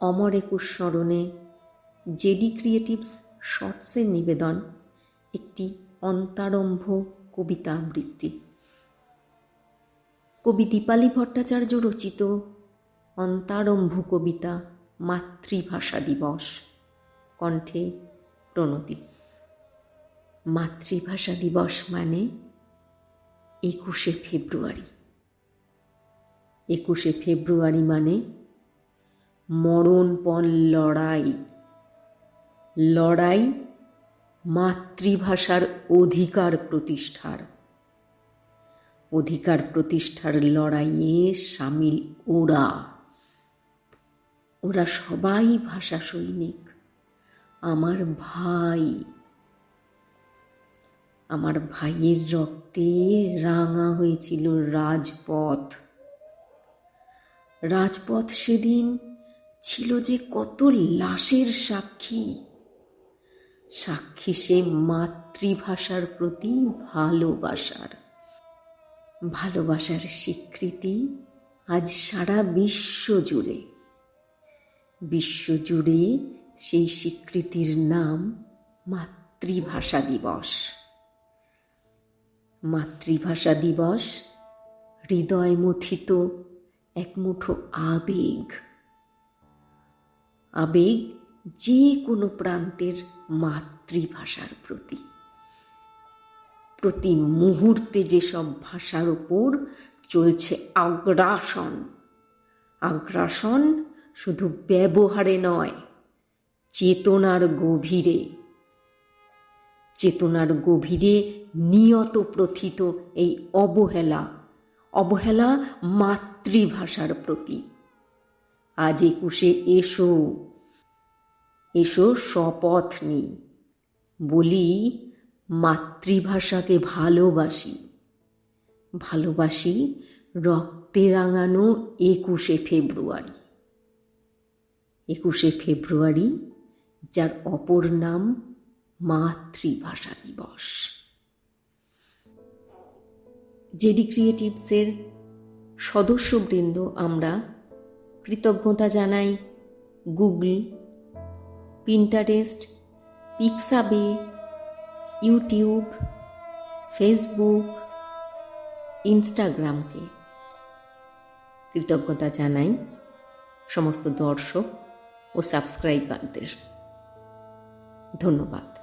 অমর একুশ স্মরণে JD creatives শর্টসের নিবেদন, একটি অন্তারম্ভ কবিতা আবৃত্তি। কবি দীপালি ভট্টাচার্য রচিত অন্তারম্ভ কবিতা মাতৃভাষা দিবস, কণ্ঠে প্রণতি। মাতৃভাষা দিবস মানে একুশে ফেব্রুয়ারি। একুশে ফেব্রুয়ারি মানে মরণপণ লড়াই। লড়াই মাতৃভাষার অধিকার প্রতিষ্ঠার। অধিকার প্রতিষ্ঠার লড়াইয়ে সামিল ওরা। ওরা সবাই ভাষা সৈনিক। আমার ভাই। আমার ভাইয়ের রক্তে রাঙা হয়েছিল রাজপথ। রাজপথ সেদিন ছিল যে কত লাশের সাক্ষী। সাক্ষী সে মাতৃভাষার প্রতি ভালোবাসার। ভালোবাসার স্বীকৃতি আজ সারা বিশ্ব জুড়ে বিশ্বজুড়ে সেই স্বীকৃতির নাম মাতৃভাষা দিবস। মাতৃভাষা দিবস হৃদয় মথিত এক মুঠো আবেগ। আবেগ যে কোনো প্রান্তের মাতৃভাষার প্রতি। প্রতি মুহূর্তে যেসব ভাষার ওপর চলছে আগ্রাসন আগ্রাসন শুধু ব্যবহারে নয়, চেতনার গভীরে। চেতনার গভীরে নিয়ত প্রথিত এই অবহেলা অবহেলা মাতৃভাষার প্রতি। আজ একুশে এসো। এসো শপথ নি বলি, মাতৃভাষাকে ভালোবাসি। ভালোবাসি রক্তে রাঙানো একুশে ফেব্রুয়ারি। একুশে ফেব্রুয়ারি, যার অপর নাম মাতৃভাষা দিবস। জেডি ক্রিয়েটিভসের সদস্যবৃন্দ আমরা কৃতজ্ঞতা জানাই Google Pinterest Pixabay YouTube, Facebook, ইনস্টাগ্রামকে। কৃতজ্ঞতা জানাই সমস্ত দর্শক ও সাবস্ক্রাইবারদের। ধন্যবাদ।